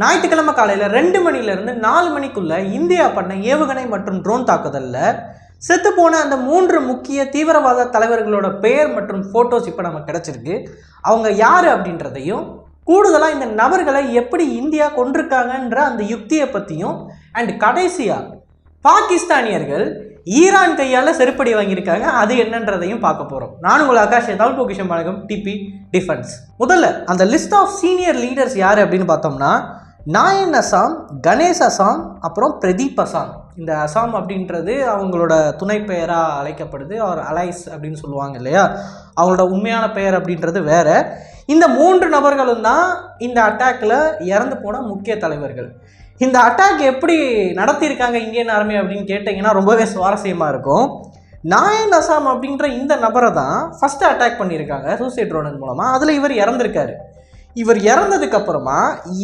ஞாயிற்றுக்கிழமை காலையில் ரெண்டு மணிலேருந்து நாலு மணிக்குள்ளே இந்தியா பண்ண ஏவுகணை மற்றும் ட்ரோன் தாக்குதலில். செத்து போன அந்த மூன்று முக்கிய தீவிரவாத தலைவர்களோட பெயர் மற்றும் ஃபோட்டோஸ் இப்போ நமக்கு கிடச்சிருக்கு. அவங்க யார் அப்படின்றதையும் கூடுதலாக இந்த நபர்களை எப்படி இந்தியா கொண்டிருக்காங்கன்ற அந்த யுக்தியை பற்றியும் அண்ட் கடைசியாக பாகிஸ்தானியர்கள் ஈரான் கையால் செருப்படி வாங்கியிருக்காங்க. அது என்னன்றதையும் பார்க்க போகிறோம் நான் உங்கள் ஆகாஷ் தமிழ் பொக்கிஷம் வணக்கம். டிபி டிஃபென்ஸ் முதல்ல அந்த லிஸ்ட் ஆஃப் சீனியர் லீடர்ஸ் யார் அப்படின்னு பார்த்தோம்னா நாயன் அசாம் கணேஷ் அசாம் அப்புறம் பிரதீப் அசாம் இந்த அசாம் அப்படின்றது அவங்களோட துணை பெயராக அழைக்கப்படுது. அவர் அலைஸ் அப்படின்னு சொல்லுவாங்க இல்லையா? அவங்களோட உண்மையான பெயர் அப்படின்றது வேறு. இந்த மூன்று நபர்களும் தான் இந்த அட்டாக்ல இறந்து போன முக்கிய தலைவர்கள். இந்த அட்டாக் எப்படி நடத்தியிருக்காங்க இந்தியன் ஆர்மி அப்படின்னு கேட்டிங்கன்னா ரொம்பவே சுவாரஸ்யமாக இருக்கும். நாயன் அசாம் அப்படின்ற இந்த நபரை தான் ஃபஸ்ட்டு அட்டாக் பண்ணியிருக்காங்க சூசைட் ட்ரோனன் மூலமாக அதில் இவர் இறந்திருக்காரு. இவர் இறந்ததுக்கு அப்புறமா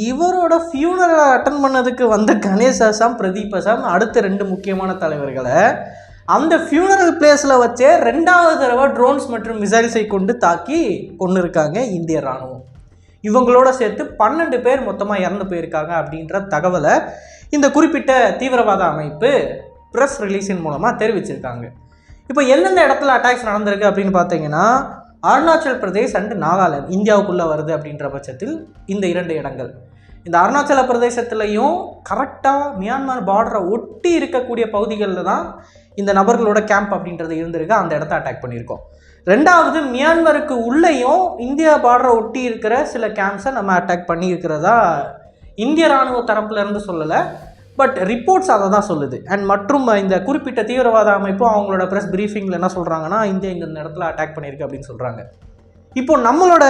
இவரோட ஃபியூனரை அட்டன் பண்ணதுக்கு வந்த கணேஷ் அசாம் பிரதீப் அசாம் அடுத்த ரெண்டு முக்கியமான தலைவர்களை அந்த ஃபியூனரல் பிளேஸில் வச்சே ரெண்டாவது தடவை ட்ரோன்ஸ் மற்றும் மிசைல்ஸை கொண்டு தாக்கி கொண்டு இருக்காங்க இந்திய ராணுவம். இவங்களோட சேர்த்து பன்னெண்டு பேர் மொத்தமாக இறந்து போயிருக்காங்க அப்படின்ற தகவலை இந்த குறிப்பிட்ட தீவிரவாத அமைப்பு ப்ரெஸ் ரிலீஸின் மூலமாக தெரிவிச்சிருக்காங்க. இப்போ எந்தெந்த இடத்துல அட்டாக்ஸ் நடந்திருக்கு அப்படின்னு பார்த்தீங்கன்னா அருணாச்சல் பிரதேஷ் அண்ட் நாகாலாந்து. இந்தியாவுக்குள்ளே வருது அப்படின்ற பட்சத்தில் இந்த இரண்டு இடங்கள். இந்த அருணாச்சல பிரதேசத்துலையும் கரெக்டாக மியான்மர் பார்டரை ஒட்டி இருக்கக்கூடிய பகுதிகளில் தான் இந்த நபர்களோட கேம்ப் அப்படின்றது இருந்திருக்கு. அந்த இடத்த அட்டாக் பண்ணியிருக்கோம். ரெண்டாவது மியான்மருக்கு உள்ளேயும் இந்தியா பார்டரை ஒட்டி இருக்கிற சில கேம்ப்ஸை நம்ம அட்டாக் பண்ணியிருக்கிறதா இந்திய ராணுவ தரப்புல இருந்து சொல்லலை. பட் ரிப்போர்ட்ஸ் அதை தான் சொல்லுது. அண்ட் மற்றும் இந்த குறிப்பிட்ட தீவிரவாத அமைப்பு அவங்களோட ப்ரெஸ் பிரீஃபிங்கில் என்ன சொல்கிறாங்கன்னா இந்தியா இந்த இடத்துல அட்டாக் பண்ணியிருக்கு அப்படின்னு சொல்கிறாங்க இப்போ நம்மளோட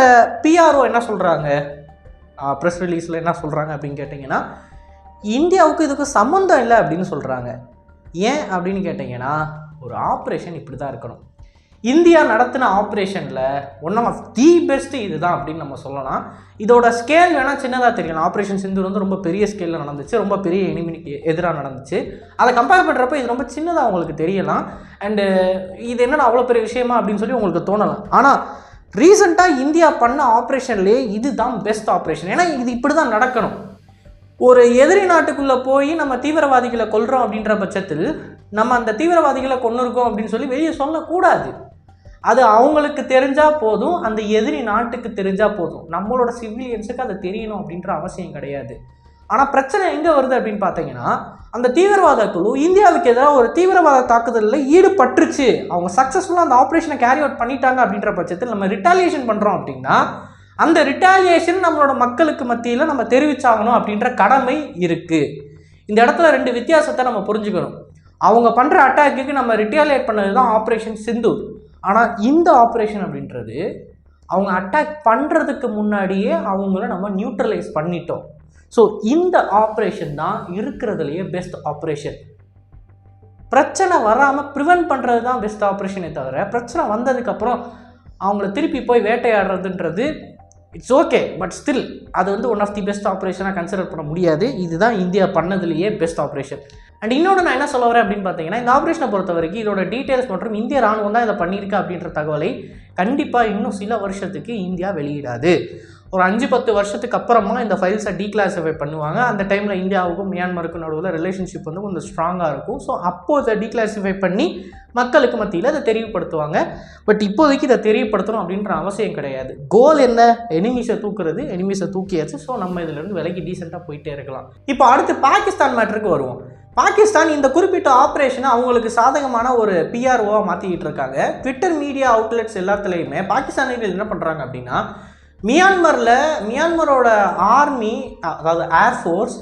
பிஆர்ஓ என்ன சொல்கிறாங்க ப்ரெஸ் ரிலீஸில் என்ன சொல்கிறாங்க அப்படின்னு கேட்டிங்கன்னா இந்தியாவுக்கு இதுக்கு சம்மந்தம் இல்லை அப்படின்னு சொல்கிறாங்க ஏன் அப்படின்னு கேட்டிங்கன்னா ஒரு ஆப்ரேஷன் இப்படி தான் இருக்கணும். இந்தியா நடத்தின ஆப்ரேஷனில் ஒன் ஆஃப் தி பெஸ்ட்டு இதுதான் அப்படின்னு நம்ம சொல்லலாம். இதோட ஸ்கேல் வேணால் சின்னதாக தெரியலாம். ஆப்ரேஷன் சிந்தூர் வந்து ரொம்ப பெரிய ஸ்கேலில் நடந்துச்சு. ரொம்ப பெரிய எனிமினிக்கு எதிராக நடந்துச்சு. அதை கம்பேர் பண்ணுறப்ப இது ரொம்ப சின்னதாக உங்களுக்கு தெரியலாம். அண்டு இது என்னென்ன அவ்வளோ பெரிய விஷயமா அப்படின்னு சொல்லி உங்களுக்கு தோணலாம். ஆனால் ரீசெண்டாக இந்தியா பண்ண ஆப்ரேஷன்லேயே இதுதான் பெஸ்ட் ஆப்ரேஷன் ஏன்னா இது இப்படி தான் நடக்கணும். ஒரு எதிரி நாட்டுக்குள்ளே போய் நம்ம தீவிரவாதிகளை கொல்கிறோம் அப்படின்ற பட்சத்தில் நம்ம அந்த தீவிரவாதிகளை கொண்டு இருக்கோம் அப்படின்னு சொல்லி வெளியே சொல்லக்கூடாது. அது அவங்களுக்கு தெரிஞ்சால் போதும் அந்த எதிரி நாட்டுக்கு தெரிஞ்சால் போதும். நம்மளோட சிவிலியன்ஸுக்கு அது தெரியணும் அப்படின்ற அவசியம் கிடையாது. ஆனால் பிரச்சனை எங்கே வருது அப்படின்னு பார்த்தீங்கன்னா அந்த தீவிரவாத குழு இந்தியாவுக்கு எதிராக ஒரு தீவிரவாத தாக்குதலில் ஈடுபட்டுருச்சு. அவங்க சக்ஸஸ்ஃபுல்லாக அந்த ஆப்ரேஷனை கேரி அவுட் பண்ணிட்டாங்க அப்படின்ற பட்சத்தில் நம்ம ரிட்டாலியேஷன் பண்ணுறோம் அப்படின்னா அந்த ரிட்டாலியேஷன் நம்மளோட மக்களுக்கு மத்தியில் நம்ம தெரிவிச்சாகணும் அப்படின்ற கடமை இருக்குது இந்த இடத்துல ரெண்டு வித்தியாசத்தை நம்ம புரிஞ்சுக்கணும். அவங்க பண்ணுற அட்டாக்குக்கு நம்ம ரிட்டாலியேட் பண்ணது தான் ஆப்ரேஷன் சிந்தூர். ஆனால் இந்த ஆப்ரேஷன் அப்படின்றது அவங்க அட்டாக் பண்ணுறதுக்கு முன்னாடியே அவங்கள நம்ம நியூட்ரலைஸ் பண்ணிட்டோம். ஸோ இந்த ஆப்ரேஷன் தான் இருக்கிறதுலையே பெஸ்ட் ஆப்ரேஷன் பிரச்சனை வராமல் ப்ரிவென்ட் பண்ணுறது தான் பெஸ்ட் ஆப்ரேஷனே தவிர பிரச்சனை வந்ததுக்கப்புறம் அவங்கள திருப்பி போய் வேட்டையாடுறதுன்றது இட்ஸ் ஓகே பட் ஸ்டில் அது வந்து ஒன் ஆஃப் தி பெஸ்ட் ஆப்ரேஷனாக கன்சிடர் பண்ண முடியாது. இதுதான் இந்தியா பண்ணதுலேயே பெஸ்ட் ஆப்ரேஷன் அண்ட் இன்னொன்று நான் என்ன சொல்ல வரேன் அப்படின்னு பார்த்தீங்கன்னா இந்த ஆப்ரேஷனை பொறுத்த வரைக்கும் இதோட டீட்டெயில்ஸ் மற்றும் இந்திய ராணுவம் தான் இதை பண்ணியிருக்கு அப்படின்ற தகவலை கண்டிப்பாக இன்னும் சில வருஷத்துக்கு இந்தியா வெளியிடாது. ஒரு அஞ்சு பத்து வருஷத்துக்கு அப்புறமா இந்த ஃபைல்ஸை டீக்ளாசிஃபை பண்ணுவாங்க. அந்த டைமில் இந்தியாவுக்கும் மியான்மருக்கும் நடுவில் ரிலேஷன்ஷிப் வந்து கொஞ்சம் ஸ்ட்ராங்காக இருக்கும். ஸோ அப்போது இதை டீக்ளாசிஃபை பண்ணி மக்களுக்கு மத்தியில் அதை தெரியப்படுத்துவாங்க. பட் இப்போதைக்கு இதை தெரியப்படுத்தணும் அப்படின்ற அவசியம் கிடையாது. கோல் என்ன? எனிமிஸை தூக்குறது எனிமிஸை தூக்கியாச்சு. ஸோ நம்ம இதிலேருந்து விலைக்கு டீசெண்டாக போயிட்டே இருக்கலாம். இப்போ அடுத்து பாகிஸ்தான் மேட்ருக்கு வருவோம். பாகிஸ்தான் இந்த குறிப்பிட்ட ஆப்ரேஷனை அவங்களுக்கு சாதகமான ஒரு பிஆர்ஓவாக மாற்றிக்கிட்டு இருக்காங்க. ட்விட்டர் மீடியா அவுட்லெட்ஸ் எல்லாத்துலேயுமே பாகிஸ்தானிகள் என்ன பண்ணுறாங்க அப்படின்னா மியான்மரில் மியான்மரோட ஆர்மி அதாவது ஏர்ஃபோர்ஸ்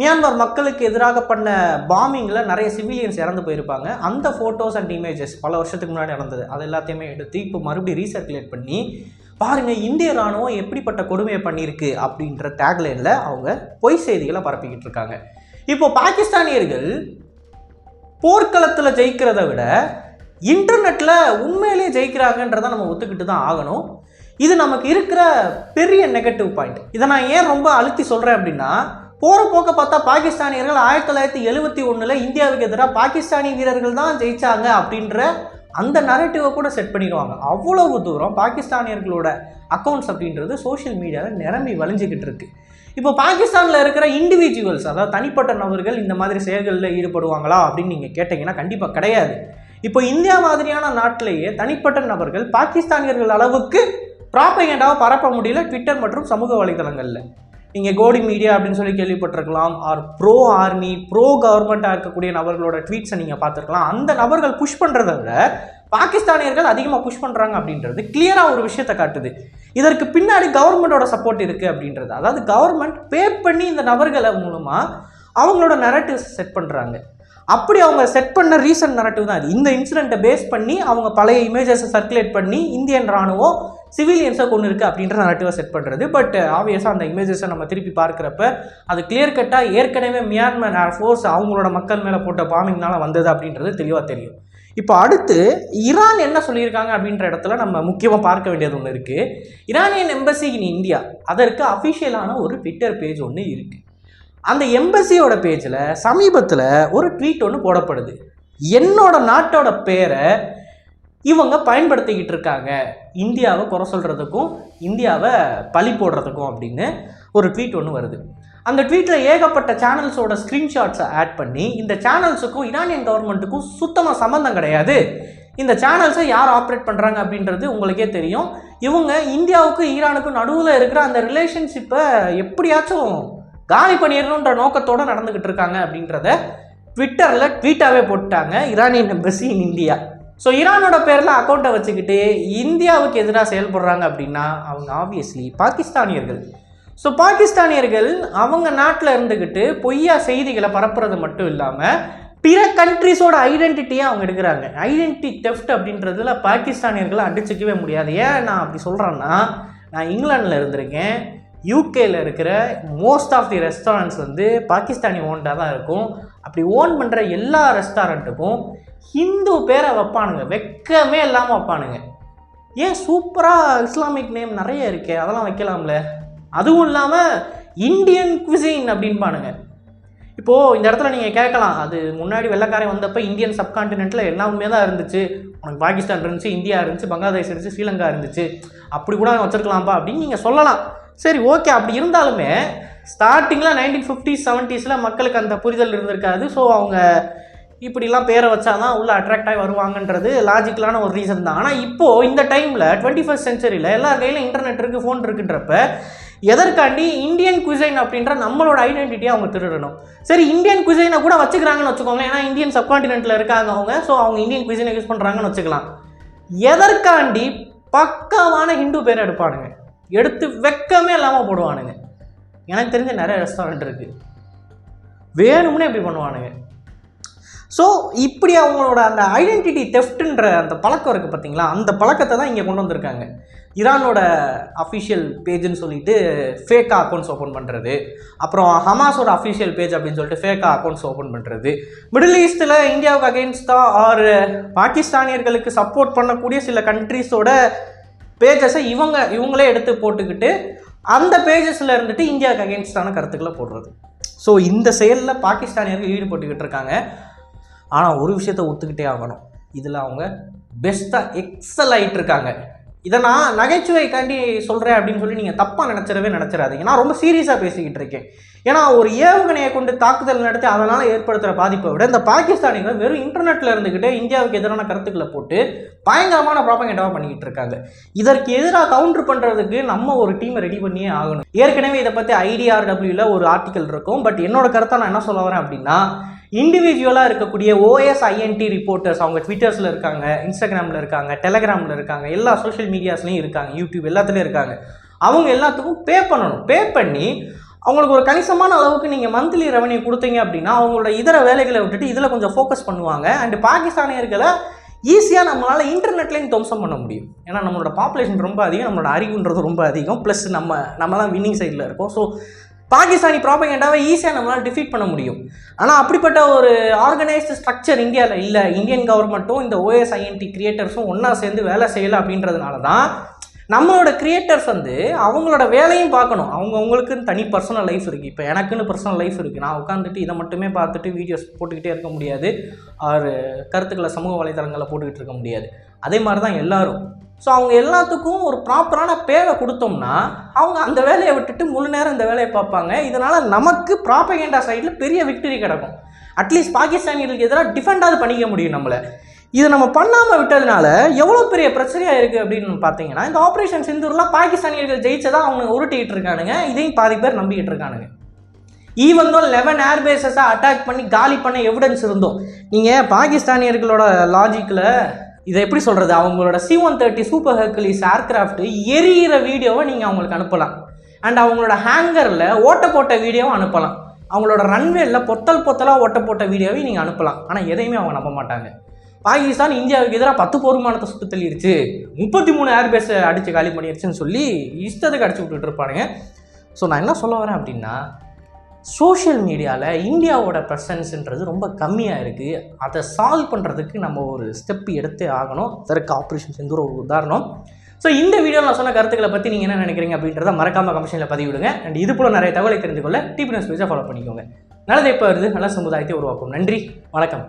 மியான்மர் மக்களுக்கு எதிராக பண்ண பாம்பிங்கில் நிறைய சிவிலியன்ஸ் இறந்து போயிருப்பாங்க. அந்த ஃபோட்டோஸ் அண்ட் இமேஜஸ் பல வருஷத்துக்கு முன்னாடி நடந்தது. அது எல்லாத்தையுமே எடுத்து இப்போ மறுபடியும் ரீசர்க்குலேட் பண்ணி பாருங்கள் இந்திய ராணுவம் எப்படிப்பட்ட கொடுமையை பண்ணியிருக்கு அப்படின்ற டேக்லைனில் அவங்க பொய் செய்திகளை பரப்பிக்கிட்டு இருக்காங்க. இப்போ பாகிஸ்தானியர்கள் போர்க்களத்தில் ஜெயிக்கிறத விட இன்டர்நெட்டில் உண்மையிலேயே ஜெயிக்கிறாங்கன்றதை நம்ம ஒத்துக்கிட்டு தான் ஆகணும். இது நமக்கு இருக்கிற பெரிய நெகட்டிவ் பாயிண்ட் இதை நான் ஏன் ரொம்ப அழுத்தி சொல்கிறேன் அப்படின்னா போகிற போக்க பார்த்தா பாகிஸ்தானியர்கள் ஆயிரத்தி தொள்ளாயிரத்தி எழுபத்தி ஒன்றில் இந்தியாவுக்கு எதிராக பாகிஸ்தானி வீரர்கள் தான் ஜெயித்தாங்க அப்படின்ற அந்த நரேட்டிவை கூட செட் பண்ணிடுவாங்க. அவ்வளவு தூரம் பாகிஸ்தானியர்களோட அக்கௌண்ட்ஸ் அப்படின்றது சோஷியல் மீடியாவில் நிரம்பி வழிஞ்சிக்கிட்டு இருக்குது இப்போ பாகிஸ்தானில் இருக்கிற இண்டிவிஜுவல்ஸ் அதாவது தனிப்பட்ட நபர்கள் இந்த மாதிரி செயல்களில் ஈடுபடுவாங்களா அப்படின்னு நீங்கள் கேட்டிங்கன்னா கண்டிப்பாக கிடையாது. இப்போ இந்தியா மாதிரியான நாட்டிலேயே தனிப்பட்ட நபர்கள் பாகிஸ்தானியர்கள் அளவுக்கு ப்ராப்பகேண்டாவை பரப்ப முடியல ட்விட்டர் மற்றும் சமூக வலைதளங்களில். நீங்கள் கோடி மீடியா அப்படின்னு சொல்லி கேள்விப்பட்டிருக்கலாம் ஆர் ப்ரோ ஆர்மி ப்ரோ கவர்மெண்ட்டாக இருக்கக்கூடிய நபர்களோட ட்வீட்ஸை நீங்கள் பார்த்துருக்கலாம். அந்த நபர்கள் புஷ் பண்ணுறத விட பாகிஸ்தானியர்கள் அதிகமாக புஷ் பண்ணுறாங்க அப்படின்றது கிளியராக ஒரு விஷயத்தை காட்டுது. இதற்கு பின்னாடி கவர்மெண்ட்டோட சப்போர்ட் இருக்குது அப்படின்றது. அதாவது கவர்மெண்ட் பே பண்ணி இந்த நபர்களை மூலமாக அவங்களோட நரட்டிவ்ஸ் செட் பண்ணுறாங்க அப்படி அவங்க செட் பண்ண ரீசன்ட் நரட்டிவ் தான் இது. இந்த இன்சிடெண்ட்டை பேஸ் பண்ணி அவங்க பழைய இமேஜஸை சர்க்குலேட் பண்ணி இந்தியன் ராணுவம் சிவிலியன்ஸை கொண்டு இருக்குது அப்படின்ற நரட்டிவை செட் பண்ணுறது பட் ஆப்வியஸாக அந்த இமேஜஸை நம்ம திருப்பி பார்க்குறப்ப அது கிளியர் கட்டாக ஏற்கனவே மியான்மர் ஃபோர்ஸ் அவங்களோட மக்கள் மேலே போட்ட பாம்பிங்னால வந்தது அப்படின்றது தெளிவாக தெரியும். இப்போ அடுத்து ஈரான் என்ன சொல்லியிருக்காங்க அப்படின்ற இடத்துல நம்ம முக்கியமாக பார்க்க வேண்டியது ஒன்று இருக்குது ஈரானியன் எம்பசி இன் இந்தியா அதற்கு அஃபிஷியலான ஒரு ட்விட்டர் பேஜ் ஒன்று இருக்குது அந்த எம்பசியோட பேஜில் சமீபத்தில் ஒரு ட்வீட் ஒன்று போடப்படுது. என்னோட நாட்டோட பேரை இவங்க பயன்படுத்திக்கிட்டு இருக்காங்க. இந்தியாவை குறை சொல்கிறதுக்கும் இந்தியாவை பழி போடுறதுக்கும் அப்படின்னு. ஒரு ட்வீட் ஒன்று வருது. அந்த ட்வீட்டில் ஏகப்பட்ட சேனல்ஸோட ஸ்க்ரீன்ஷாட்ஸை ஆட் பண்ணி இந்த சேனல்ஸுக்கும் ஈரானியன் கவர்மெண்ட்டுக்கும் சுத்தமாக சம்மந்தம் கிடையாது. இந்த சேனல்ஸை யார் ஆப்ரேட் பண்ணுறாங்க அப்படின்றது உங்களுக்கே தெரியும். இவங்க இந்தியாவுக்கும் ஈரானுக்கும் நடுவில் இருக்கிற அந்த ரிலேஷன்ஷிப்பை எப்படியாச்சும் காலி பண்ணிடணுன்ற நோக்கத்தோடு நடந்துக்கிட்டு இருக்காங்க அப்படின்றத ட்விட்டரில் ட்வீட்டாகவே போட்டாங்க Iranian embassy in India so ஈரானோட பேரில் அக்கௌண்ட்டை வச்சுக்கிட்டு இந்தியாவுக்கு எதிராக செயல்படுறாங்க அப்படின்னா அவங்க ஆப்வியஸ்லி பாகிஸ்தானியர்கள். ஸோ பாகிஸ்தானியர்கள் அவங்க நாட்டில் இருந்துக்கிட்டு பொய்யா செய்திகளை பரப்புறது மட்டும் இல்லாமல் பிற கண்ட்ரிஸோட ஐடென்டிட்டியை அவங்க எடுக்கிறாங்க. ஐடென்டிட்டி தெஃப்ட் அப்படின்றதுல பாகிஸ்தானியர்களை அடிச்சுக்கவே முடியாது. ஏன் நான் அப்படி சொல்கிறேன்னா நான் இங்கிலாண்டில் இருந்திருக்கேன். யூகேயில் இருக்கிற மோஸ்ட் ஆஃப் தி ரெஸ்டாரண்ட்ஸ் வந்து பாகிஸ்தானி ஓன்டாக தான் இருக்கும். அப்படி ஓன் பண்ணுற எல்லா ரெஸ்டாரண்ட்டுக்கும் ஹிந்து பேரை வைப்பானுங்க. வெக்கமே இல்லாமல் வைப்பானுங்க. ஏன் சூப்பராக இஸ்லாமிக் நேம் நிறைய இருக்கே அதெல்லாம் வைக்கலாம்ல? அதுவும் இல்லாமல் இந்தியன் குவிசின் அப்படின்பானுங்க இப்போது இந்த இடத்துல நீங்கள் கேட்கலாம் அது முன்னாடி வெள்ளக்காரன் வந்தப்போ இந்தியன் சப்கான்டினென்ட்டில் எல்லாமே தான் இருந்துச்சு. உனக்கு பாகிஸ்தான் இருந்துச்சு இந்தியா இருந்துச்சு பங்களாதேஷ் இருந்துச்சு ஸ்ரீலங்கா இருந்துச்சு. அப்படி கூட வச்சுருக்கலாம்ப்பா அப்படின்னு நீங்கள் சொல்லலாம். சரி ஓகே அப்படி இருந்தாலுமே ஸ்டார்டிங்கில் நைன்டீன் ஃபிஃப்டிஸ் செவன்ட்டீஸில் மக்களுக்கு அந்த புரிதல் இருந்திருக்காது. ஸோ அவங்க இப்படிலாம் பேரை வச்சாதான் உள்ளே அட்ராக்ட் ஆகி வருவாங்கன்றது லாஜிக்கலான ஒரு ரீசன் தான். ஆனால் இப்போது இந்த டைமில் டுவெண்ட்டி ஃபஸ்ட் சென்ச்சுரியில் எல்லா கையிலும் இன்டர்நெட் இருக்குது ஃபோன் இருக்குன்றப்ப எதற்காண்டி இந்தியன் குசைன் அப்படின்ற நம்மளோட ஐடென்டிட்டியை அவங்க திருடணும். சரி இந்தியன் குசைனை கூட வச்சுக்கிறாங்கன்னு வச்சுக்கோங்களேன். ஏன்னா இந்தியன் சப்கான்டினென்ட்டில் இருக்காங்க அவங்க. ஸோ அவங்க இந்தியன் குசைனை யூஸ் பண்ணுறாங்கன்னு வச்சுக்கலாம். எதற்காண்டி பக்காவான ஹிந்து பேர் எடுப்பானுங்க. எடுத்து வெக்கமே இல்லாமல் போடுவானுங்க. எனக்கு தெரிஞ்ச நிறைய ரெஸ்டாரண்ட் இருக்குது வேணும்னே இப்படி பண்ணுவானுங்க. ஸோ இப்படி அவங்களோட அந்த ஐடென்டிட்டி தெஃப்ட்ன்ற அந்த பழக்கம் இருக்குது பார்த்தீங்களா அந்த பழக்கத்தை தான் இங்கே கொண்டு வந்திருக்காங்க. ஈரானோட அஃபிஷியல் பேஜ்னு சொல்லிட்டு ஃபேக்காக அக்கௌண்ட்ஸ் ஓப்பன் பண்ணுறது அப்புறம் ஹமாஸோட அஃபிஷியல் பேஜ் அப்படின்னு சொல்லிட்டு ஃபேக்காக அக்கௌண்ட்ஸ் ஓப்பன் பண்ணுறது மிடில் ஈஸ்ட்டில் இந்தியாவுக்கு அகெயின்ஸ்டாக ஆர் பாகிஸ்தானியர்களுக்கு சப்போர்ட் பண்ணக்கூடிய சில கண்ட்ரீஸோட பேஜஸை இவங்க இவங்களே எடுத்து போட்டுக்கிட்டு அந்த பேஜஸில் இருந்துட்டு இந்தியாவுக்கு அகெயின்ஸ்டான கருத்துக்களை போடுறது. ஸோ இந்த செயலில் பாகிஸ்தானியர்கள் ஈடுபட்டுக்கிட்டு இருக்காங்க. ஆனால் ஒரு விஷயத்தை ஒத்துக்கிட்டே ஆகணும். இதில் அவங்க பெஸ்ட்டாக எக்ஸல் ஆகிட்டு இருக்காங்க. இதை நான் நகைச்சுவைக்காண்டி சொல்கிறேன் அப்படின்னு சொல்லி நீங்கள் தப்பாக நினச்சிடவே நினச்சிடாதீங்க. நான் ரொம்ப சீரியஸாக பேசிக்கிட்டு இருக்கேன். ஏன்னா ஒரு ஏவுகணையை கொண்டு தாக்குதல் நடத்தி அதனால் ஏற்படுத்துகிற பாதிப்பை விட இந்த பாகிஸ்தானிகள் வெறும் இன்டர்நெட்டில் இருந்துக்கிட்டு இந்தியாவுக்கு எதிரான கருத்துக்களை போட்டு பயங்கரமான ப்ராப்பகேண்டாவாக பண்ணிக்கிட்டு இருக்காங்க. இதற்கு எதிராக கவுண்டர் பண்ணுறதுக்கு நம்ம ஒரு டீமை ரெடி பண்ணியே ஆகணும். ஏற்கனவே இதை பற்றி ஐடிஆர்டபிள்யூவில் ஒரு ஆர்டிக்கல் இருக்கும். பட் என்னோட கருத்தை நான் என்ன சொல்ல வரேன் அப்படின்னா இண்டிவிஜுவலாக இருக்கக்கூடிய ஓஎஸ்ஐஎன்டி ரிப்போர்ட்டர்ஸ் அவங்க ட்விட்டர்ஸில் இருக்காங்க இன்ஸ்டாகிராமில் இருக்காங்க டெலகிராமில் இருக்காங்க எல்லா சோஷியல் மீடியாஸ்லையும் இருக்காங்க யூடியூப் எல்லாத்துலேயும் இருக்காங்க. அவங்க எல்லாத்துக்கும் பே பண்ணணும். பே பண்ணி அவங்களுக்கு ஒரு கணிசமான அளவுக்கு நீங்கள் மந்த்லி ரெவன்யூ கொடுத்தீங்க அப்படின்னா அவங்களோட இதர வேலைகளை விட்டுட்டு இதில் கொஞ்சம் ஃபோக்கஸ் பண்ணுவாங்க. அண்ட் பாகிஸ்தானியர்களை ஈஸியாக நம்மளால் இன்டர்நெட்லேயும் துவம்சம் பண்ண முடியும். ஏன்னா நம்மளோட பாப்புலேஷன் ரொம்ப அதிகம் நம்மளோட அறிவுன்றது ரொம்ப அதிகம். ப்ளஸ் நம்ம நம்ம தான் வின்னிங் சைடில் இருக்கோம். ஸோ பாகிஸ்தானி ப்ராபகேண்டாவை ஈஸியாக நம்மளால் டிஃபீட் பண்ண முடியும். ஆனால் அப்படிப்பட்ட ஒரு ஆர்கனைஸ்டு ஸ்ட்ரக்சர் இந்தியாவில் இல்லை. இந்தியன் கவர்மெண்ட்டும் இந்த ஓஎஸ்ஐஎன்டி கிரியேட்டர்ஸும் ஒன்றா சேர்ந்து வேலை செய்யலை அப்படின்றதுனால தான் நம்மளோட கிரியேட்டர்ஸ் வந்து அவங்களோட வேலையும் பார்க்கணும். அவங்க அவங்களுக்குன்னு தனி பர்சனல் லைஃப் இருக்குது இப்போ எனக்குன்னு பர்சனல் லைஃப் இருக்குது நான் உட்காந்துட்டு இதை மட்டுமே பார்த்துட்டு வீடியோஸ் போட்டுக்கிட்டே இருக்க முடியாது. ஆறு கருத்துக்களை சமூக வலைதளங்களில் போட்டுக்கிட்டு இருக்க முடியாது. அதே மாதிரி தான் எல்லாரும். ஸோ அவங்க எல்லாத்துக்கும் ஒரு ப்ராப்பரான பேவை கொடுத்தோம்னா அவங்க அந்த வேலையை விட்டுட்டு முழு நேரம் இந்த வேலையை பார்ப்பாங்க. இதனால் நமக்கு ப்ராப்பகேண்டா சைடில் பெரிய விக்டரி கிடக்கும். அட்லீஸ்ட் பாகிஸ்தானியர்களுக்கு எதிராக டிஃபெண்டாவது பண்ணிக்க முடியும் நம்மளை. இதை நம்ம பண்ணாமல் விட்டதுனால எவ்வளோ பெரிய பிரச்சனையாக இருக்குது அப்படின்னு பார்த்தீங்கன்னா இந்த ஆப்ரேஷன் சிந்தூர்லாம் பாகிஸ்தானியர்கள் ஜெயிச்சதாக அவங்க உருட்டிக்கிட்டு இருக்கானுங்க. இதையும் பாதி பேர் நம்பிக்கிட்டு இருக்கானுங்க. ஈவன் தான் லெவன் ஏர்பேஸஸை அட்டாக் பண்ணி காலி பண்ண எவிடன்ஸ் இருந்தோம். நீங்கள் பாகிஸ்தானியர்களோட லாஜிக்கில் இதை எப்படி சொல்கிறது அவங்களோட C one thirty super Hercules aircraft எரியிற வீடியோவை நீங்கள் அவங்களுக்கு அனுப்பலாம். அண்ட் அவங்களோட ஹேங்கரில் ஓட்ட போட்ட வீடியோவும் அனுப்பலாம். அவங்களோட ரன்வேல பொத்தல் பொத்தலாக ஓட்ட போட்ட வீடியோவையும் நீங்கள் அனுப்பலாம். ஆனால் எதையுமே அவங்க நம்ப மாட்டாங்க. பாகிஸ்தான் இந்தியாவுக்கு எதிராக பத்து போர்மானத்தை சுட்டு தள்ளிடுச்சு முப்பத்தி மூணு ஏர்பேஸை அடித்து காலி பண்ணிடுச்சுன்னு சொல்லி இஷ்டத்துக்கு அடிச்சு விட்டுட்டு இருப்பானுங்க. ஸோ நான் என்ன சொல்ல வரேன் அப்படின்னா சோஷியல் மீடியாவில் இந்தியாவோட ப்ரெசன்ஸுன்றது ரொம்ப கம்மியாக இருக்குது அதை சால்வ் பண்ணுறதுக்கு நம்ம ஒரு ஸ்டெப் எடுத்தே ஆகணும். அதற்கு ஆப்ரேஷன் செந்தூர் ஒரு உதாரணம். ஸோ இந்த வீடியோவில் நான் சொன்ன கருத்துக்களை பற்றி நீங்கள் என்ன நினைக்கிறீங்க அப்படின்றத மறக்காம கமிஷனில் பதிவிடுங்க அண்ட் இது போல் நிறைய தகவலை தெரிந்து கொள்ள டிபி நியூஸ் பேஜை ஃபாலோ பண்ணிக்கோங்க. நல்லதை இப்போ வருது நல்ல சமுதாயத்தை உருவாக்கும். நன்றி. வணக்கம்.